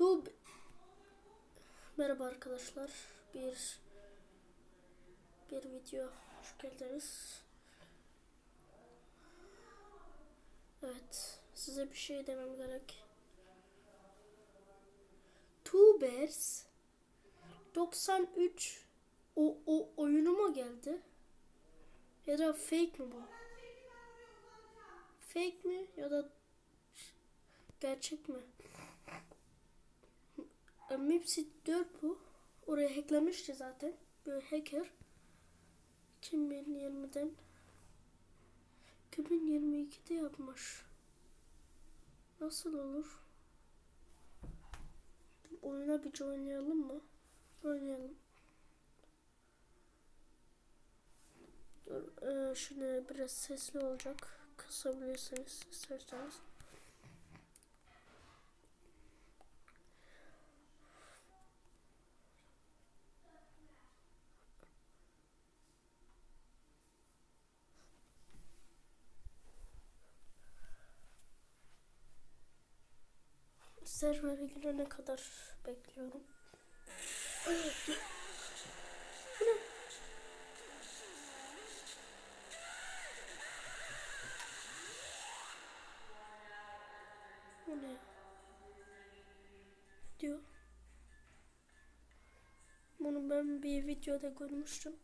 Tub Merhaba arkadaşlar. Bir bir video hoş geldiniz. Evet, size bir şey demem gerek. Tubers 93 o, o oyunuma geldi. Ya da fake mi bu? Fake mi ya da gerçek mi? E, Mipsit 4 bu. Oraya hacklemişti zaten. Böyle hacker. 2020'den 2022'de yapmış. Nasıl olur? Oyuna bir oynayalım mı? Oynayalım. Dur, e, şimdi biraz sesli olacak. Kısabilirsiniz isterseniz. Servere girene kadar bekliyorum. Bu ne? Diyor. Bunu ben bir videoda görmüştüm.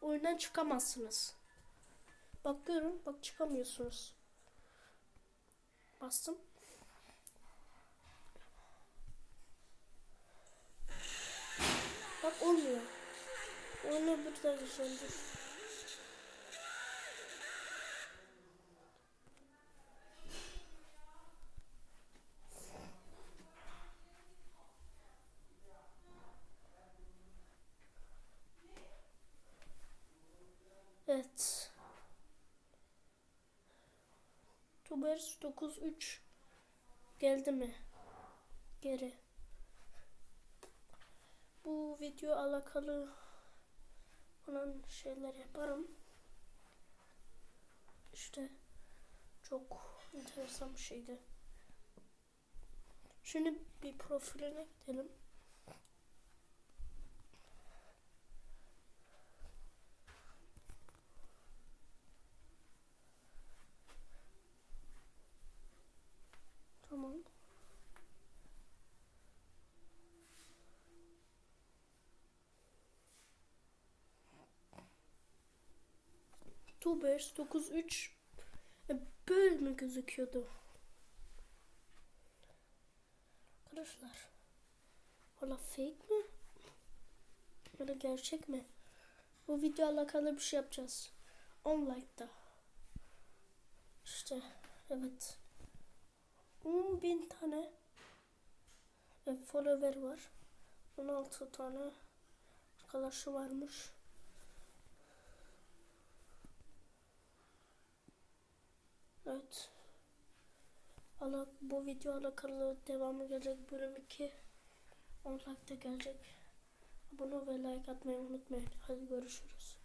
Oyundan çıkamazsınız. Bakıyorum, bak çıkamıyorsunuz. Bastım. Bak olmuyor. Onu burada güzeldir. Evet. Tubers 93 geldi mi? Geri bu video alakalı olan şeyler yaparım. İşte çok enteresan bir şeydi. Şimdi bir profiline gidelim. Tubers 93 e, böyle mi gözüküyordu? Arkadaşlar Valla fake mi? Ya gerçek mi? Bu video alakalı bir şey yapacağız. 10 like'da. İşte evet. 10 bin tane e, follower var. 16 tane arkadaşı varmış. Evet. Allah bu video alakalı devamı gelecek bölüm 2. 10 like gelecek. Abone ve like atmayı unutmayın. Hadi görüşürüz.